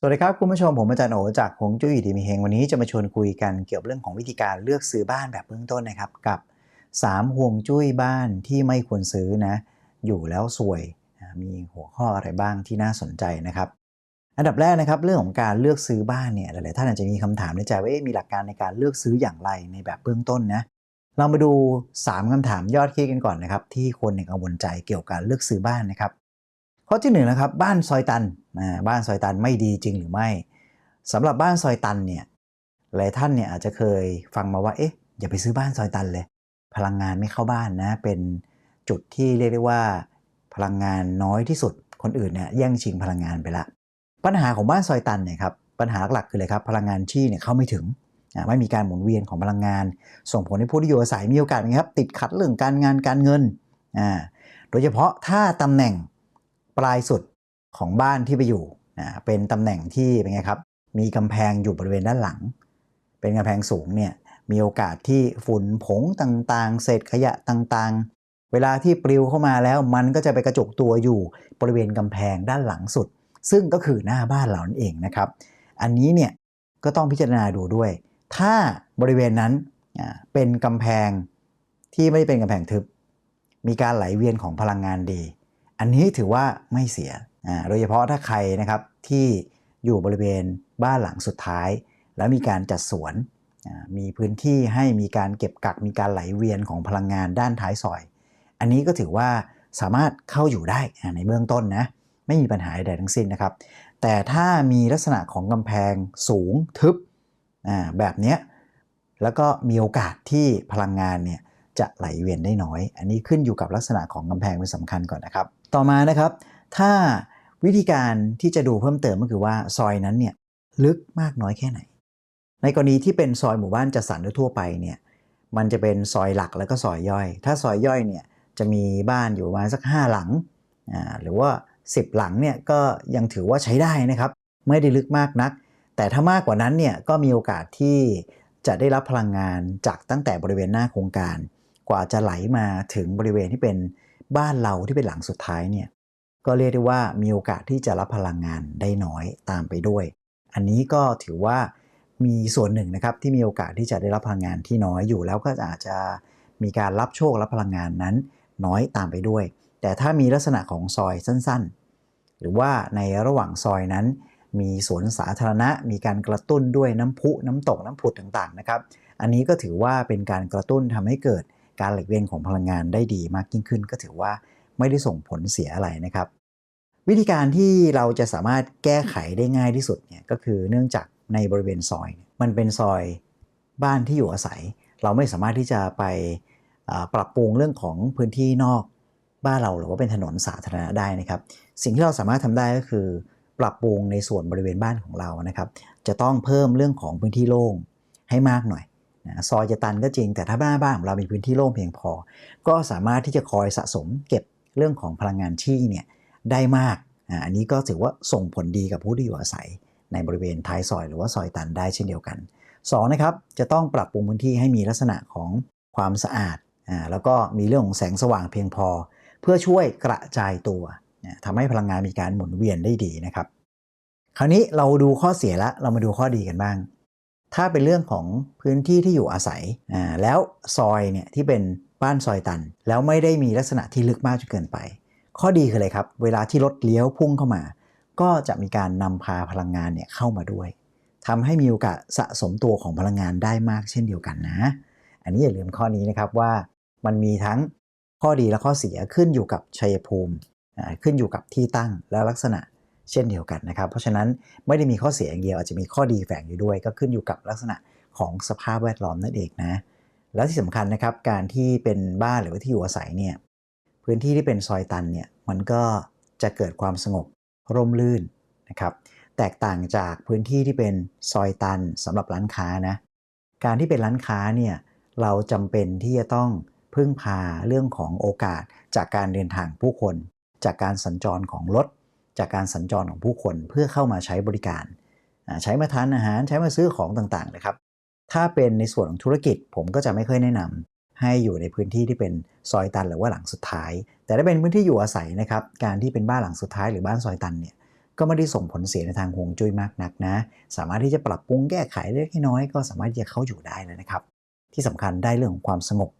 สวัสดีครับคุณผู้ชมผมอาจารย์โอจากหงจุ้ยดีมีเฮงวันนี้จะมาชวนคุยกันเกี่ยวกับเรื่องของวิธีการเลือกซื้อบ้านแบบเบื้องต้นนะครับ กับ3ห่วงจุ้ยบ้านที่ไม่ควรซื้อนะ อยู่แล้วสวยมีหัวข้ออะไรบ้างที่น่าสนใจนะครับ อันดับแรกนะครับ เรื่องของการเลือกซื้อบ้านเนี่ยหลายๆท่านอาจจะมีคำถามในใจว่ามีหลักการในการเลือกซื้ออย่างไรในแบบเบื้องต้นนะเรามาดู 3คำถามยอดฮิตกันก่อนนะครับ ที่คนเนี่ยกังวลใจเกี่ยวกับการเลือกซื้อบ้านนะครับ ข้อที่หนึ่งนะครับบ้านซอยตันบ้านซอยตันไม่ดีจริงหรือไม่สำหรับบ้านซอยตันเนี่ยหลายท่านเนี่ยอาจจะเคยฟังมาว่าเอ๊ะอย่าไปซื้อบ้านซอยตันเลย พลังงานไม่เข้าบ้านนะเป็นจุดที่เรียกได้ว่า พลังงานน้อยที่สุดคนอื่นเนี่ยแย่งชิงพลังงานไปละ ปัญหาของบ้านซอยตันเนี่ยครับปัญหาหลักคืออะไรครับพลังงานชี่เนี่ยเข้าไม่ถึงไม่มีการหมุนเวียนของพลังงาน ส่งผลให้ผู้ที่อยู่อาศัยมีโอกาสนะครับติดขัดเรื่องการงานการเงินอ่าโดยเฉพาะถ้าตำแหน่ง ปลายสุดของบ้านที่ไปอยู่นะเป็นตำแหน่งที่เป็นไงครับมีกำแพงอยู่บริเวณด้านหลัง เป็นกำแพงสูงเนี่ยมีโอกาสที่ฝุ่นผงต่างๆ เศษขยะต่างๆ เวลาที่ปลิวเข้ามาแล้วมันก็จะไปกระจุกตัวอยู่บริเวณกำแพงด้านหลังสุด ซึ่งก็คือหน้าบ้านเรานั่นเองนะครับ อันนี้เนี่ยก็ต้องพิจารณาดูด้วย ถ้าบริเวณนั้นเป็นกำแพงที่ไม่ได้เป็นกำแพงทึบ มีการไหลเวียนของพลังงานดี อันนี้ถือว่าไม่เสียโดยเฉพาะถ้าใครนะครับที่อยู่บริเวณบ้านหลังสุดท้าย แล้วมีการจัดสวน มีพื้นที่ให้มีการเก็บกักมีการไหลเวียนของพลังงานด้านท้ายซอย อันนี้ก็ถือว่าสามารถเข้าอยู่ได้ในเบื้องต้นนะไม่มีปัญหาใดทั้งสิ้นนะครับ แต่ถ้ามีลักษณะของกำแพงสูงทึบแบบนี้แล้วก็มีโอกาสที่พลังงานเนี่ยจะไหลเวียนได้น้อย อันนี้ขึ้นอยู่กับลักษณะของกำแพงเป็นสำคัญก่อนนะครับ ต่อมานะครับ ถ้าวิธีการที่จะดูเพิ่มเติมก็คือว่าซอยนั้นเนี่ยลึกมากน้อยแค่ไหน ในกรณีที่เป็นซอยหมู่บ้านจัดสรรทั่วไปเนี่ยมันจะเป็นซอยหลักแล้วก็ซอยย่อย ถ้าซอยย่อยเนี่ยจะมีบ้านอยู่ประมาณสัก 5 หลังอ่าหรือว่า 10 หลังเนี่ยก็ยังถือว่าใช้ได้นะครับ ไม่ได้ลึกมากนัก แต่ถ้ามากกว่านั้นเนี่ยก็มีโอกาสที่จะได้รับพลังงานจากตั้งแต่บริเวณหน้าโครงการ กว่าจะไหลมาถึงบริเวณที่เป็น บ้านเราที่เป็นหลังสุดท้ายเนี่ยก็เรียกได้ว่ามีโอกาสที่จะรับพลังงานได้น้อยตามไปด้วย อันนี้ก็ถือว่ามีส่วนหนึ่งนะครับที่มีโอกาสที่จะได้รับพลังงานที่น้อยอยู่แล้วก็อาจจะมีการรับโชครับพลังงานนั้นน้อยตามไปด้วย แต่ถ้ามีลักษณะของซอยสั้นๆ หรือว่าในระหว่างซอยนั้น มีสวนสาธารณะ มีการกระตุ้นด้วยน้ำพุ น้ำตก น้ำผุดต่างๆนะครับ อันนี้ก็ถือว่าเป็นการกระตุ้นทำให้เกิด การไหลเวียนของพลังงานได้ดีมากยิ่งขึ้น ก็ถือว่าไม่ได้ส่งผลเสียอะไรนะครับ วิธีการที่เราจะสามารถแก้ไขได้ง่ายที่สุดเนี่ยก็คือเนื่องจากในบริเวณซอย มันเป็นซอยบ้านที่อยู่อาศัย เราไม่สามารถที่จะไปปรับปรุงเรื่องของพื้นที่นอกบ้านเราหรือว่าเป็นถนนสาธารณะได้นะครับ สิ่งที่เราสามารถทำได้ก็คือ ปรับปรุงในส่วนบริเวณบ้านของเรานะครับ จะต้องเพิ่มเรื่องของพื้นที่โล่งให้มากหน่อย ซอยจะตันก็จริง แต่ถ้าหน้าบ้านของเรามีพื้นที่โล่งเพียงพอ ก็สามารถที่จะคอยสะสมเก็บเรื่องของพลังงานชี่เนี่ยได้มาก อันนี้ก็ถือว่าส่งผลดีกับผู้ที่อยู่อาศัย ในบริเวณท้ายซอยหรือว่าซอยตันได้เช่นเดียวกันสองนะครับ จะต้องปรับปรุงพื้นที่ให้มีลักษณะของความสะอาดอ่าแล้วก็มีเรื่องของแสงสว่างเพียงพอ เพื่อช่วยกระจายตัวนะทำให้พลังงานมีการหมุนเวียนได้ดีนะครับ คราวนี้เราดูข้อเสียแล้วเรามาดูข้อดีกันบ้าง ถ้าเป็นเรื่องของพื้นที่ที่อยู่อาศัยอ่าแล้วซอยเนี่ยที่เป็นบ้านซอยตัน แล้วไม่ได้มีลักษณะที่ลึกมากจนเกินไป ข้อดีคืออะไรครับ เวลาที่รถเลี้ยวพุ่งเข้ามา ก็จะมีการนำพาพลังงานเนี่ยเข้ามาด้วยทำให้มีโอกาสสะสมตัวของพลังงานได้มากเช่นเดียวกันนะ อันนี้อย่าลืมข้อนี้นะครับว่ามันมีทั้งข้อดีและข้อเสียขึ้นอยู่กับชัยภูมิ ขึ้นอยู่กับที่ตั้งและลักษณะ เช่นเดียวกันนะครับ เพราะฉะนั้นไม่ได้มีข้อเสียอย่างเดียวอาจจะมีข้อดีแฝงอยู่ด้วย ก็ขึ้นอยู่กับลักษณะของสภาพแวดล้อมนั่นเองนะ แล้วที่สำคัญนะครับการที่เป็นบ้านหรือว่าที่อยู่อาศัยเนี่ยพื้นที่ที่เป็นซอยตันเนี่ยมันก็จะเกิดความสงบร่มรื่นนะครับ แตกต่างจากพื้นที่ที่เป็นซอยตันสำหรับร้านค้านะการที่เป็นร้านค้าเนี่ยเราจำเป็นที่จะต้องพึ่งพาเรื่องของโอกาสจากการเดินทางผู้คน จากการสัญจรของรถ จากการสัญจรของผู้คนเพื่อเข้ามาใช้บริการ ใช้มาทานอาหารใช้มาซื้อของต่างๆนะครับ ถ้าเป็นในส่วนของธุรกิจผมก็จะไม่ค่อยแนะนำให้อยู่ในพื้นที่ที่เป็นซอยตันหรือว่าหลังสุดท้าย แต่ถ้าเป็นพื้นที่อยู่อาศัยนะครับ การที่เป็นบ้านหลังสุดท้ายหรือบ้านซอยตันเนี่ยก็ไม่ได้ส่งผลเสียในทางฮวงจุ้ยมากนักนะ สามารถที่จะปรับปรุงแก้ไขเล็กน้อยก็สามารถที่จะเข้าอยู่ได้เลยนะครับ ที่สำคัญได้เรื่องของความสงบ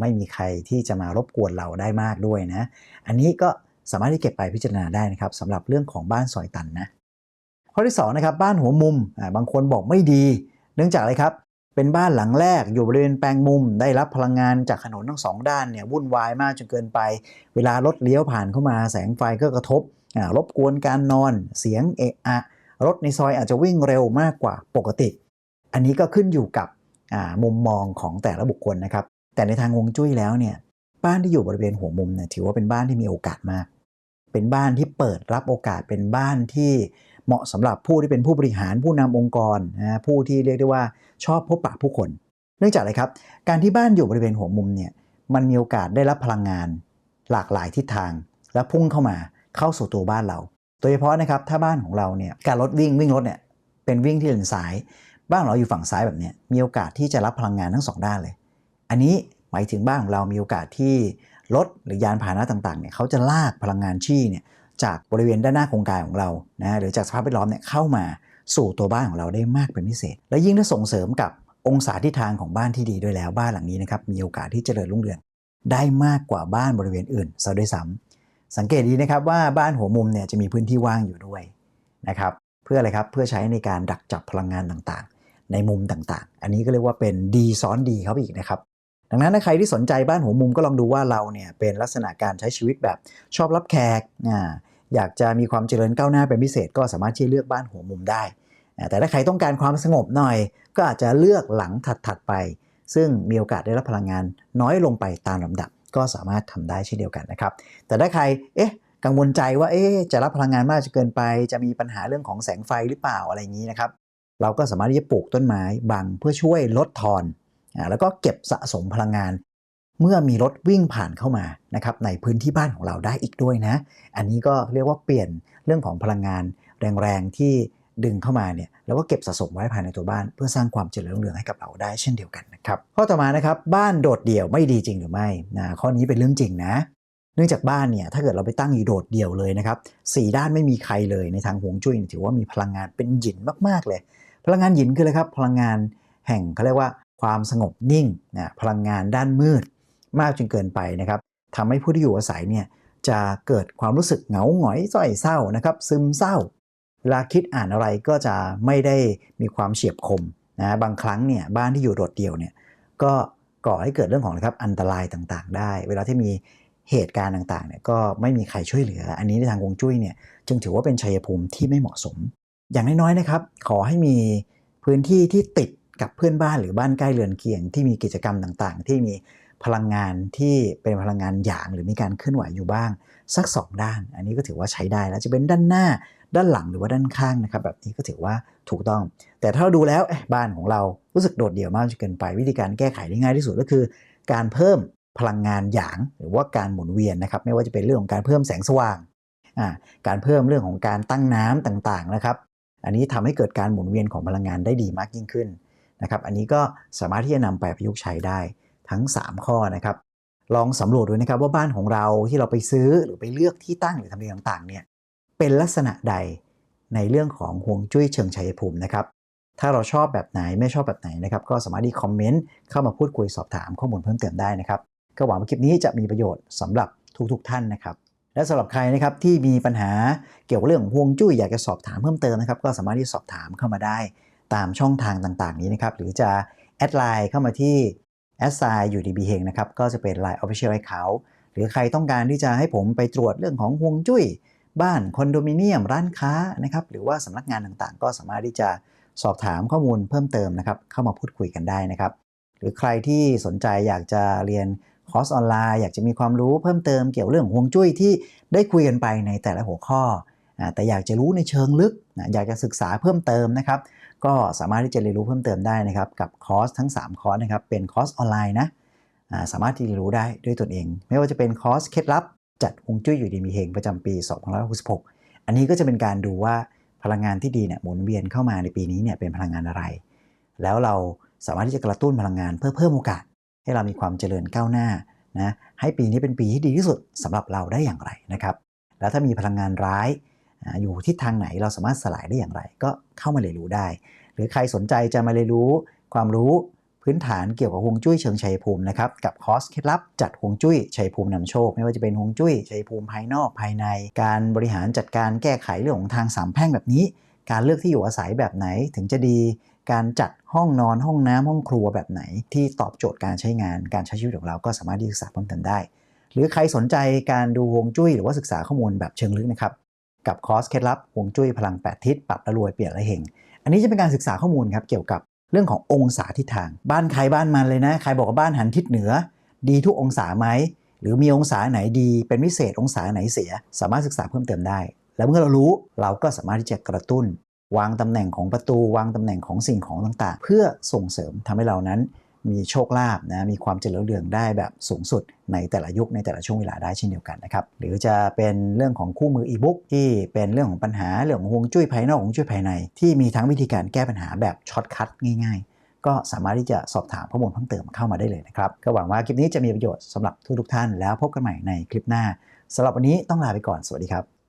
ไม่มีใครที่จะมารบกวนเราได้มากด้วยนะ อันนี้ก็ สามารถที่เก็บไปพิจารณาได้นะครับสำหรับเรื่องของบ้านซอยตันนะข้อที่2นะครับบ้านหัวมุมบางคนบอกไม่ดี เนื่องจากอะไรครับ เป็นบ้านหลังแรกอยู่บริเวณแปลงมุม ได้รับพลังงานจากถนนทั้งสองด้านเนี่ยวุ่นวายมากจนเกินไป เวลารถเลี้ยวผ่านเข้ามาแสงไฟก็กระทบรบกวนการนอน เสียงเอะอะรถในซอยอาจจะวิ่งเร็วมากกว่าปกติ อันนี้ก็ขึ้นอยู่กับมุมมองของแต่ละบุคคลนะครับ แต่ในทางวงจุ้ยแล้วเนี่ย บ้านที่อยู่บริเวณหัวมุมเนี่ยถือว่าเป็นบ้านที่มีโอกาสมาก เป็นบ้านที่เปิดรับโอกาสเป็นบ้านที่เหมาะสำหรับผู้ที่เป็นผู้บริหารผู้นำองค์กรนะผู้ที่เรียกได้ว่าชอบพบปะผู้คน เนื่องจากอะไรครับ การที่บ้านอยู่บริเวณหัวมุมเนี่ยมันมีโอกาสได้รับพลังงาน หลากหลายทิศทาง และพุ่งเข้ามาเข้าสู่ตัวบ้านเรา โดยเฉพาะนะครับถ้าบ้านของเราเนี่ยการรถวิ่งวิ่งรถเนี่ยเป็นวิ่งที่เลนซ้าย บ้านเราอยู่ฝั่งซ้ายแบบนี้มีโอกาสที่จะรับพลังงานทั้งสองด้านเลย อันนี้ หมายถึงบ้านของเรามีโอกาสที่รถหรือยานพาหนะต่างๆเนี่ยเขาจะลากพลังงานชี่เนี่ยจากบริเวณด้านหน้าโครงการของเรานะหรือจากสภาพแวดล้อมเนี่ยเข้ามาสู่ตัวบ้านของเราได้มากเป็นพิเศษ และยิ่งถ้าส่งเสริมกับองศาทิศทางของบ้านที่ดีด้วยแล้วบ้านหลังนี้นะครับมีโอกาสที่จเจริญรุ่งเรืองได้มากกว่าบ้านบริเวณอื่นซะด้วยซ้ำสังเกตดีนะครับว่าบ้านหัวมุมเนี่ยจะมีพื้นที่ว่างอยู่ด้วยนะครับเพื่ออะไรครับเพื่อใช้ในการดักจับพลังงานต่างๆ ในมุมต่างๆ อันนี้ก็เรียกว่าเป็นดีซ้อนดีครับอีกนะครับ ดังนั้นถ้าใครที่สนใจบ้านหัวมุมก็ลองดูว่าเราเนี่ยเป็นลักษณะการใช้ชีวิตแบบชอบรับแขกอยากจะมีความเจริญก้าวหน้าเป็นพิเศษ ก็สามารถที่จะเลือกบ้านหัวมุมได้ แต่ถ้าใครต้องการความสงบหน่อย ก็อาจจะเลือกหลังถัดๆไป ซึ่งมีโอกาสได้รับพลังงานน้อยลงไปตามลำดับ ก็สามารถทำได้เช่นเดียวกันนะครับ แต่ถ้าใครเอ๊ะกังวลใจว่าเอ๊ะจะรับพลังงานมากจนเกินไป จะมีปัญหาเรื่องของแสงไฟหรือเปล่าอะไรอย่างนี้นะครับ เราก็สามารถที่จะปลูกต้นไม้บังเพื่อช่วยลดทอน แล้วก็เก็บสะสมพลังงาน เมื่อมีรถวิ่งผ่านเข้ามานะครับในพื้นที่บ้านของเราได้อีกด้วยนะ อันนี้ก็เรียกว่าเปลี่ยนเรื่องของพลังงานแรงๆที่ดึงเข้ามาเนี่ยแล้วก็เก็บสะสมไว้ภายในตัวบ้าน เพื่อสร้างความเจริญรุ่งเรืองให้กับเราได้เช่นเดียวกันนะครับข้อต่อมานะครับบ้านโดดเดี่ยวไม่ดีจริงหรือไม่นะข้อนี้เป็นเรื่องจริงนะเนื่องจากบ้านเนี่ยถ้าเกิดเราไปตั้งอยู่โดดเดี่ยวเลยนะครับสี่ด้านไม่มีใครเลยในทางฮวงจุ้ยถือว่ามีพลังงานเป็นหยินมากๆเลย พลังงานหยินคืออะไรครับพลังงานแห่งเขาเรียกว่า ความสงบนิ่งนะพลังงานด้านมืด มากจนเกินไปนะครับทำให้ผู้ที่อยู่อาศัยเนี่ยจะเกิดความรู้สึกเหงาหงอยส้อยเศร้านะครับ ซึมเศร้าเวลาคิดอ่านอะไรก็จะไม่ได้มีความเฉียบคมนะบางครั้งเนี่ยบ้านที่อยู่โดดเดี่ยวเนี่ยก็ก่อให้เกิดเรื่องของนะครับอันตรายต่างๆ ได้ เวลาที่มีเหตุการณ์ต่างๆเนี่ยก็ไม่มีใครช่วยเหลือ อันนี้ในทางฮวงจุ้ยเนี่ยจึงถือว่าเป็นชัยภูมิที่ไม่เหมาะสม อย่างน้อยๆนะครับ ขอให้มีพื้นที่ที่ติด กับเพื่อนบ้านหรือบ้านใกล้เรือนเคียง ที่มีกิจกรรมต่างๆ ที่มีพลังงานที่เป็นพลังงานหยางหรือมีการเคลื่อนไหวอยู่บ้าง สัก 2 ด้าน อันนี้ก็ถือว่าใช้ได้แล้วจะเป็นด้านหน้าด้านหลังหรือว่าด้านข้างนะครับแบบนี้ก็ถือว่าถูกต้อง แต่ถ้าดูแล้วบ้านของเรารู้สึกโดดเดี่ยวมากจนเกินไป วิธีการแก้ไขได้ง่ายที่สุดก็คือ การเพิ่มพลังงานหยาง หรือว่าการหมุนเวียนนะครับไม่ว่าจะเป็นเรื่องของการเพิ่มแสงสว่างการเพิ่มเรื่องของการตั้งน้ำต่างๆนะครับ อันนี้ทำให้เกิดการหมุนเวียนของพลังงานได้ดีมากยิ่งขึ้น นะครับ อันนี้ก็สามารถที่จะนำไปประยุกต์ใช้ได้ทั้ง 3 ข้อนะครับ ลองสำรวจดูนะครับว่าบ้านของเราที่เราไปซื้อหรือไปเลือกที่ตั้งหรือทำเลต่างๆเนี่ยเป็นลักษณะใดในเรื่องของฮวงจุ้ยเชิงชัยภูมินะครับ ถ้าเราชอบแบบไหนไม่ชอบแบบไหนนะครับก็สามารถที่คอมเมนต์เข้ามาพูดคุยสอบถามข้อมูลเพิ่มเติมได้นะครับก็หวังว่าคลิปนี้จะมีประโยชน์สำหรับทุกๆท่านนะครับ และสำหรับใครนะครับที่มีปัญหาเกี่ยวกับเรื่องของฮวงจุ้ยอยากจะสอบถามเพิ่มเติมนะครับก็สามารถที่สอบถามเข้ามาได้ ตามช่องทางต่างๆ นี้นะครับหรือจะแอดไลน์เข้ามาที่แอดไซน์อยู่ดีบีเฮงนะครับก็จะเป็น Line Official Account หรือใครต้องการที่จะให้ผมไปตรวจเรื่องของฮวงจุ้ย บ้านคอนโดมิเนียม ร้านค้านะครับหรือว่าสำนักงานต่างๆ ก็สามารถที่จะสอบถามข้อมูลเพิ่มเติมนะครับเข้ามาพูดคุยกันได้นะครับหรือใครที่สนใจอยากจะเรียนคอร์สออนไลน์อยากจะมีความรู้เพิ่มเติมเกี่ยวเรื่องฮวงจุ้ยที่ได้คุยกันไปในแต่ละหัวข้อ แต่อยากจะรู้ในเชิงลึก อยากจะศึกษาเพิ่มเติมนะครับ ก็สามารถที่จะเรียนรู้เพิ่มเติมได้นะครับ กับคอร์สทั้ง 3 คอร์สนะครับ เป็นคอร์สออนไลน์นะสามารถที่จะเรียนรู้ได้ด้วยตนเอง ไม่ว่าจะเป็นคอร์สเคล็ดลับ จัดฮวงจุ้ยอยู่ดีมีเฮงประจำปี2566 อันนี้ก็จะเป็นการดูว่าพลังงานที่ดีเนี่ยหมุนเวียนเข้ามาในปีนี้เนี่ยเป็นพลังงานอะไร แล้วเราสามารถที่จะกระตุ้นพลังงานเพื่อเพิ่มโอกาส ให้เรามีความเจริญก้าวหน้านะให้ปีนี้เป็นปีที่ดีที่สุดสำหรับเราได้อย่างไรนะครับ แล้วถ้ามีพลังงานร้าย อยู่ทิศทางไหนเราสามารถสลายได้อย่างไร ก็เข้ามาเรียนรู้ได้ หรือใครสนใจจะมาเรียนรู้ความรู้พื้นฐานเกี่ยวกับฮวงจุ้ยเชิงชัยภูมินะครับกับคอร์สเคล็ดลับจัดฮวงจุ้ยชัยภูมินำโชค ไม่ว่าจะเป็นฮวงจุ้ยชัยภูมิภายนอกภายใน การบริหารจัดการแก้ไขเรื่องของทางสามแพร่งแบบนี้ การเลือกที่อยู่อาศัยแบบไหนถึงจะดี การจัดห้องนอนห้องน้ำห้องครัวแบบไหน ที่ตอบโจทย์การใช้งานการใช้ชีวิตของเราก็สามารถที่ศึกษาเพิ่มเติมได้ หรือใครสนใจการดูฮวงจุ้ยหรือว่าศึกษาข้อมูลแบบเชิงลึกนะครับ กับคอร์สเคล็ดลับฮวงจุ้ยพลัง8ทิศปรับและรวยเปลี่ยนและเฮงอันนี้จะเป็นการศึกษาข้อมูลครับเกี่ยวกับเรื่องขององศาทิศทาง บ้านใครบ้านมันเลยนะ ใครบอกว่าบ้านหันทิศเหนือ ดีทุกองศาไหมหรือมีองศาไหนดีเป็นพิเศษองศาไหนเสีย สามารถศึกษาเพิ่มเติมได้ แล้วเมื่อเรารู้เราก็สามารถที่จะกระตุ้น วางตำแหน่งของประตู วางตำแหน่งของสิ่งของต่างๆ เพื่อส่งเสริมทำให้เรานั้น มีโชคลาภนะมีความเจริญเรืองได้แบบสูงสุดในแต่ละยุคในแต่ละช่วงเวลาได้เช่นเดียวกันนะครับหรือจะเป็นเรื่องของคู่มืออีบุ๊กที่เป็นเรื่องของปัญหาเรื่องของฮวงจุ้ยภายนอกฮวงจุ้ยภายใน ที่มีทั้งวิธีการแก้ปัญหาแบบช็อตคัทง่าย ๆ ก็สามารถที่จะสอบถามข้อมูลเพิ่มเติมเข้ามาได้เลยนะครับก็หวังว่าคลิปนี้จะมีประโยชน์สำหรับทุกๆท่านแล้วพบกันใหม่ในคลิปหน้าสำหรับวันนี้ต้องลาไปก่อนสวัสดีครับ